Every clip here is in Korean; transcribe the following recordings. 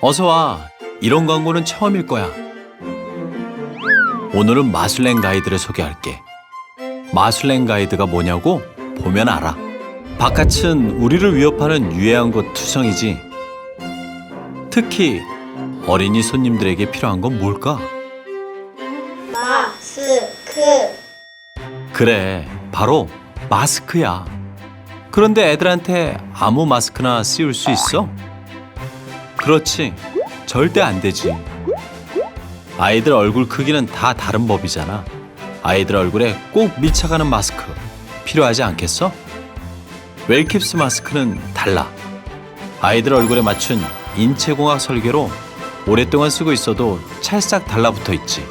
어서 와. 이런 광고는 처음일 거야. 오늘은 마술랭 가이드를 소개할게. 마술랭 가이드가 뭐냐고 보면 알아. 바깥은 우리를 위협하는 유해한 것 투성이지. 특히 어린이 손님들에게 필요한 건 뭘까? 마스크 그래, 바로 마스크야. 그런데 애들한테 아무 마스크나 씌울 수 있어? 그렇지, 절대 안 되지. 아이들 얼굴 크기는 다 다른 법이잖아. 아이들 얼굴에 꼭 밀착하는 마스크 필요하지 않겠어? 웰킵스 마스크는 달라. 아이들 얼굴에 맞춘 인체공학 설계로 오랫동안 쓰고 있어도 찰싹 달라붙어 있지.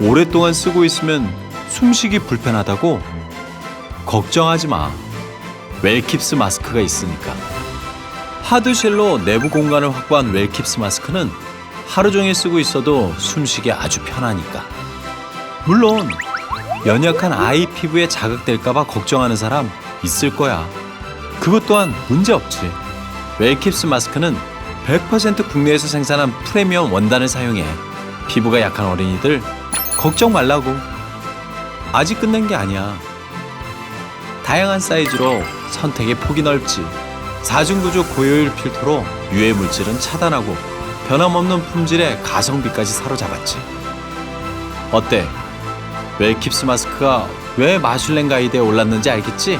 오랫동안 쓰고 있으면 숨쉬기 불편하다고? 걱정하지 마. 웰킵스 마스크가 있으니까. 하드쉘로 내부 공간을 확보한 웰킵스 마스크는 하루 종일 쓰고 있어도 숨쉬기 아주 편하니까. 물론 연약한 아이 피부에 자극될까봐 걱정하는 사람 있을 거야. 그것 또한 문제 없지. 웰킵스 마스크는 100% 국내에서 생산한 프리미엄 원단을 사용해 피부가 약한 어린이들 걱정 말라고. 아직 끝낸 게 아니야. 다양한 사이즈로 선택의 폭이 넓지. 사중구조 고효율 필터로 유해 물질은 차단하고 변함없는 품질의 가성비까지 사로잡았지. 어때? 웰킵스 마스크가 왜 마슐랭 가이드에 올랐는지 알겠지?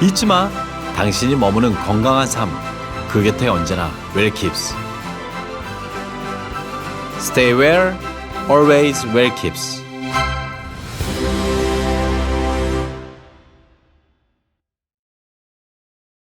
잊지 마. 당신이 머무는 건강한 삶. 그 곁에 언제나 웰킵스. Stay well, always 웰킵스.